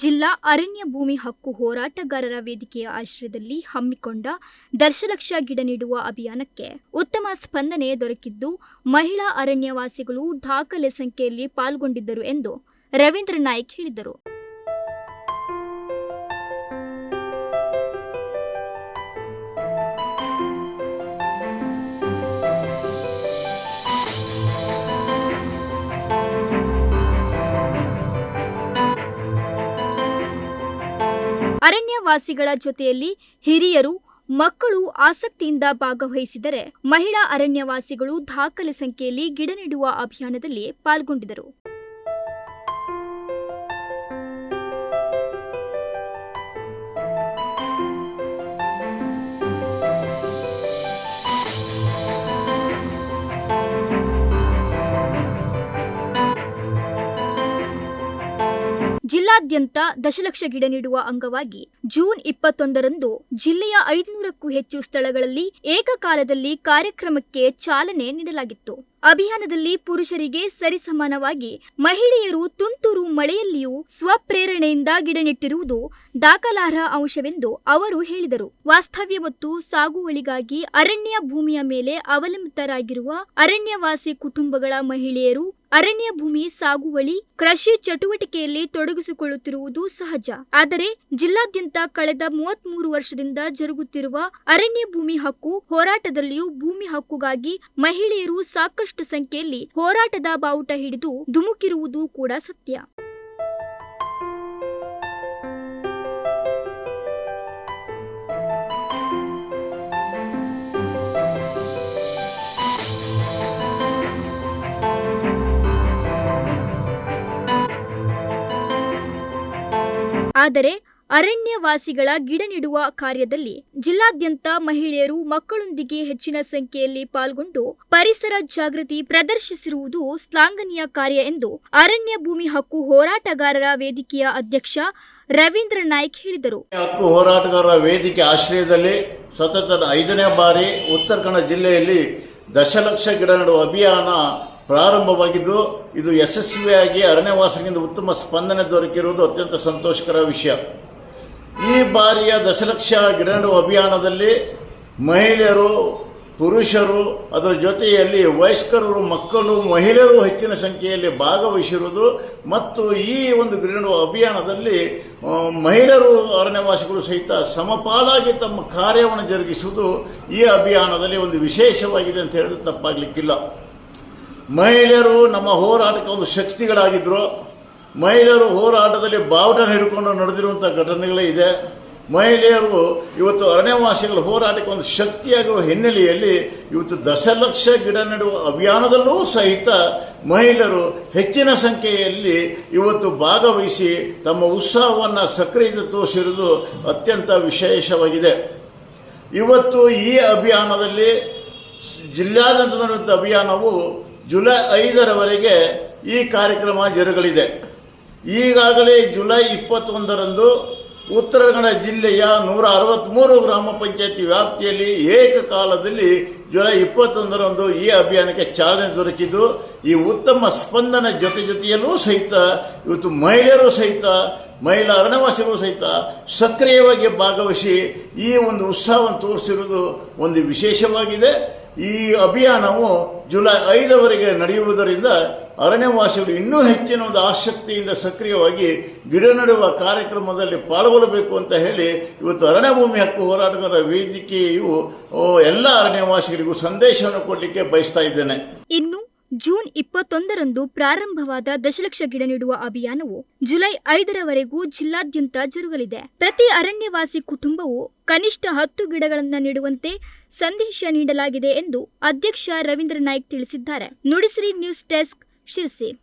ಜಿಲ್ಲಾ ಅರಣ್ಯ ಭೂಮಿ ಹಕ್ಕು ಹೋರಾಟಗಾರರ ವೇದಿಕೆಯ ಆಶ್ರಯದಲ್ಲಿ ಹಮ್ಮಿಕೊಂಡ ದರ್ಶಲಕ್ಷ ಗಿಡ ನೀಡುವ ಅಭಿಯಾನಕ್ಕೆ ಉತ್ತಮ ಸ್ಪಂದನೆ ದೊರಕಿದ್ದು ಮಹಿಳಾ ಅರಣ್ಯವಾಸಿಗಳು ದಾಖಲೆ ಸಂಖ್ಯೆಯಲ್ಲಿ ಪಾಲ್ಗೊಂಡಿದ್ದರು ಎಂದು ರವೀಂದ್ರ ನಾಯ್ಕ್ ಹೇಳಿದರು. ಅರಣ್ಯವಾಸಿಗಳ ಜೊತೆಯಲ್ಲಿ ಹಿರಿಯರು ಮಕ್ಕಳು ಆಸಕ್ತಿಯಿಂದ ಭಾಗವಹಿಸಿದರೆ ಮಹಿಳಾ ಅರಣ್ಯವಾಸಿಗಳು ದಾಖಲೆ ಸಂಖ್ಯೆಯಲ್ಲಿ ಗಿಡ ನೆಡುವ ಅಭಿಯಾನದಲ್ಲಿ ಪಾಲ್ಗೊಂಡಿದ್ದರು. ಜಿಲ್ಲಾದ್ಯಂತ ದಶಲಕ್ಷ ಗಿಡ ನೀಡುವ ಅಂಗವಾಗಿ ಜೂನ್ ಇಪ್ಪತ್ತೊಂದರಂದು ಜಿಲ್ಲೆಯ ಐದುನೂರಕ್ಕೂ ಹೆಚ್ಚು ಸ್ಥಳಗಳಲ್ಲಿ ಏಕಕಾಲದಲ್ಲಿ ಕಾರ್ಯಕ್ರಮಕ್ಕೆ ಚಾಲನೆ ನೀಡಲಾಗಿತ್ತು. ಅಭಿಯಾನದಲ್ಲಿ ಪುರುಷರಿಗೆ ಸರಿಸಮಾನವಾಗಿ ಮಹಿಳೆಯರು ತುಂತುರು ಮಳೆಯಲ್ಲಿಯೂ ಸ್ವಪ್ರೇರಣೆಯಿಂದ ಗಿಡ ನೆಟ್ಟಿರುವುದು ದಾಖಲಾರ್ಹ ಅಂಶವೆಂದು ಅವರು ಹೇಳಿದರು. ವಾಸ್ತವ್ಯ ಮತ್ತು ಸಾಗುವಳಿಗಾಗಿ ಅರಣ್ಯ ಭೂಮಿಯ ಮೇಲೆ ಅವಲಂಬಿತರಾಗಿರುವ ಅರಣ್ಯವಾಸಿ ಕುಟುಂಬಗಳ ಮಹಿಳೆಯರು ಅರಣ್ಯ ಭೂಮಿ ಸಾಗುವಳಿ, ಕೃಷಿ ಚಟುವಟಿಕೆಯಲ್ಲಿ ತೊಡಗಿಸಿಕೊಳ್ಳುತ್ತಿರುವುದು ಸಹಜ. ಆದರೆ, ಜಿಲ್ಲಾದ್ಯಂತ ಕಳೆದ ಮೂವತ್ಮೂರು ವರ್ಷದಿಂದ ಜರುಗುತ್ತಿರುವ ಅರಣ್ಯ ಭೂಮಿ ಹಕ್ಕು ಹೋರಾಟದಲ್ಲಿಯೂ ಭೂಮಿ ಹಕ್ಕುಗಾಗಿ ಮಹಿಳೆಯರು ಸಾಕಷ್ಟು ಸಂಖ್ಯೆಯಲ್ಲಿ ಹೋರಾಟದ ಬಾವುಟ ಹಿಡಿದು ಧುಮುಕಿರುವುದು ಕೂಡ ಸತ್ಯ. ಆದರೆ ಅರಣ್ಯವಾಸಿಗಳ ಗಿಡ ನೆಡುವ ಕಾರ್ಯದಲ್ಲಿ ಜಿಲ್ಲಾದ್ಯಂತ ಮಹಿಳೆಯರು ಮಕ್ಕಳೊಂದಿಗೆ ಹೆಚ್ಚಿನ ಸಂಖ್ಯೆಯಲ್ಲಿ ಪಾಲ್ಗೊಂಡು ಪರಿಸರ ಜಾಗೃತಿ ಪ್ರದರ್ಶಿಸಿರುವುದು ಶ್ಲಾಘನೀಯ ಕಾರ್ಯ ಎಂದು ಅರಣ್ಯ ಭೂಮಿ ಹಕ್ಕು ಹೋರಾಟಗಾರರ ವೇದಿಕೆಯ ಅಧ್ಯಕ್ಷ ರವೀಂದ್ರ ನಾಯ್ಕ್ ಹೇಳಿದರು. ಹಕ್ಕು ಹೋರಾಟಗಾರರ ವೇದಿಕೆ ಆಶ್ರಯದಲ್ಲಿ ಸತತ ಐದನೇ ಬಾರಿ ಉತ್ತರ ಕನ್ನಡ ಜಿಲ್ಲೆಯಲ್ಲಿ ದಶಲಕ್ಷ ಗಿಡ ನೆಡುವ ಅಭಿಯಾನ ಪ್ರಾರಂಭವಾಗಿದ್ದು, ಇದು ಯಶಸ್ವಿಯಾಗಿ ಅರಣ್ಯವಾಸದಿಂದ ಉತ್ತಮ ಸ್ಪಂದನೆ ದೊರಕಿರುವುದು ಅತ್ಯಂತ ಸಂತೋಷಕರ ವಿಷಯ. ಈ ಬಾರಿಯ ದಶಲಕ್ಷ ಗಿಡ ಅಭಿಯಾನದಲ್ಲಿ ಮಹಿಳೆಯರು, ಪುರುಷರು, ಅದರ ಜೊತೆಯಲ್ಲಿ ವಯಸ್ಕರು, ಮಕ್ಕಳು, ಮಹಿಳೆಯರು ಹೆಚ್ಚಿನ ಸಂಖ್ಯೆಯಲ್ಲಿ ಭಾಗವಹಿಸಿರುವುದು ಮತ್ತು ಈ ಒಂದು ಗಿಡ ಅಭಿಯಾನದಲ್ಲಿ ಮಹಿಳೆಯರು, ಅರಣ್ಯವಾಸಿಗಳು ಸಹಿತ ಸಮಪಾಲಾಗಿ ತಮ್ಮ ಕಾರ್ಯವನ್ನು ಜರುಗಿಸುವುದು ಈ ಅಭಿಯಾನದಲ್ಲಿ ಒಂದು ವಿಶೇಷವಾಗಿದೆ ಅಂತ ಹೇಳಿದ್ರೆ ತಪ್ಪಾಗಲಿಕ್ಕಿಲ್ಲ. ಮಹಿಳೆಯರು ನಮ್ಮ ಹೋರಾಟಕ್ಕೆ ಒಂದು ಶಕ್ತಿಗಳಾಗಿದ್ದರು ಮಹಿಳೆಯರು ಹೋರಾಟದಲ್ಲಿ ಬಾವುಟ ಹಿಡ್ಕೊಂಡು ನಡೆದಿರುವಂಥ ಘಟನೆಗಳೇ ಇದೆ. ಮಹಿಳೆಯರು ಇವತ್ತು ಅರಣ್ಯವಾಸಿಗಳ ಹೋರಾಟಕ್ಕೆ ಒಂದು ಶಕ್ತಿಯಾಗಿರುವ ಹಿನ್ನೆಲೆಯಲ್ಲಿ ಇವತ್ತು ದಶಲಕ್ಷ ಗಿಡ ನೆಡುವ ಅಭಿಯಾನದಲ್ಲೂ ಸಹಿತ ಮಹಿಳೆಯರು ಹೆಚ್ಚಿನ ಸಂಖ್ಯೆಯಲ್ಲಿ ಇವತ್ತು ಭಾಗವಹಿಸಿ ತಮ್ಮ ಉತ್ಸಾಹವನ್ನು ಸಕ್ರಿಯತೆ ತೋರಿಸಿರುವುದು ಅತ್ಯಂತ ವಿಶೇಷವಾಗಿದೆ. ಇವತ್ತು ಈ ಅಭಿಯಾನದಲ್ಲಿ ಜಿಲ್ಲಾದ್ಯಂತ ನಡೆಯುವಂಥ ಅಭಿಯಾನವು ಜುಲೈ ಐದರವರೆಗೆ ಈ ಕಾರ್ಯಕ್ರಮ ಜರುಗಲಿದೆ. ಈಗಾಗಲೇ ಜುಲೈ ಇಪ್ಪತ್ತೊಂದರಂದು ಉತ್ತರ ಕನ್ನಡ ಜಿಲ್ಲೆಯ ನೂರ ಅರವತ್ತ್ಮೂರು ಗ್ರಾಮ ಪಂಚಾಯತಿ ವ್ಯಾಪ್ತಿಯಲ್ಲಿ ಏಕಕಾಲದಲ್ಲಿ ಜುಲೈ ಇಪ್ಪತ್ತೊಂದರಂದು ಈ ಅಭಿಯಾನಕ್ಕೆ ಚಾಲನೆ ದೊರಕಿದ್ದು, ಈ ಉತ್ತಮ ಸ್ಪಂದನ ಜೊತೆ ಜೊತೆಯಲ್ಲೂ ಸಹಿತ ಇವತ್ತು ಮಹಿಳೆಯರು ಸಹಿತ, ಮಹಿಳಾ ಅರಣ್ಯವಾಸಿಗಳು ಸಹಿತ ಸಕ್ರಿಯವಾಗಿ ಭಾಗವಹಿಸಿ ಈ ಒಂದು ಉತ್ಸಾಹವನ್ನು ತೋರಿಸಿರುವುದು ಒಂದು ವಿಶೇಷವಾಗಿದೆ. ಈ ಅಭಿಯಾನವು ಜುಲೈ ಐದವರೆಗೆ ನಡೆಯುವುದರಿಂದ ಅರಣ್ಯವಾಸಿಗಳು ಇನ್ನೂ ಹೆಚ್ಚಿನ ಒಂದು ಆಸಕ್ತಿಯಿಂದ ಸಕ್ರಿಯವಾಗಿ ಗಿಡ ನೆಡುವ ಕಾರ್ಯಕ್ರಮದಲ್ಲಿ ಪಾಲ್ಗೊಳ್ಳಬೇಕು ಅಂತ ಹೇಳಿ ಇವತ್ತು ಅರಣ್ಯ ಭೂಮಿ ಹಕ್ಕು ಹೋರಾಟಗಾರರ ವೇದಿಕೆಯು ಎಲ್ಲ ಅರಣ್ಯವಾಸಿಗಳಿಗೂ ಸಂದೇಶವನ್ನು ಕೊಡಲಿಕ್ಕೆ ಬಯಸ್ತಾ ಇದ್ದೇನೆ. ಇನ್ನು ಜೂನ್ ಇಪ್ಪತ್ತೊಂದರಂದು ಪ್ರಾರಂಭವಾದ ದಶಲಕ್ಷ ಗಿಡ ನೀಡುವ ಅಭಿಯಾನವು ಜುಲೈ ಐದರವರೆಗೂ ಜಿಲ್ಲಾದ್ಯಂತ ಜರುಗಲಿದೆ. ಪ್ರತಿ ಅರಣ್ಯವಾಸಿ ಕುಟುಂಬವು ಕನಿಷ್ಠ ಹತ್ತು ಗಿಡಗಳನ್ನು ನೀಡುವಂತೆ ಸಂದೇಶ ನೀಡಲಾಗಿದೆ ಎಂದು ಅಧ್ಯಕ್ಷ ರವೀಂದ್ರ ನಾಯ್ಕ್ ತಿಳಿಸಿದ್ದಾರೆ. Nudisiri news desk Sirsi.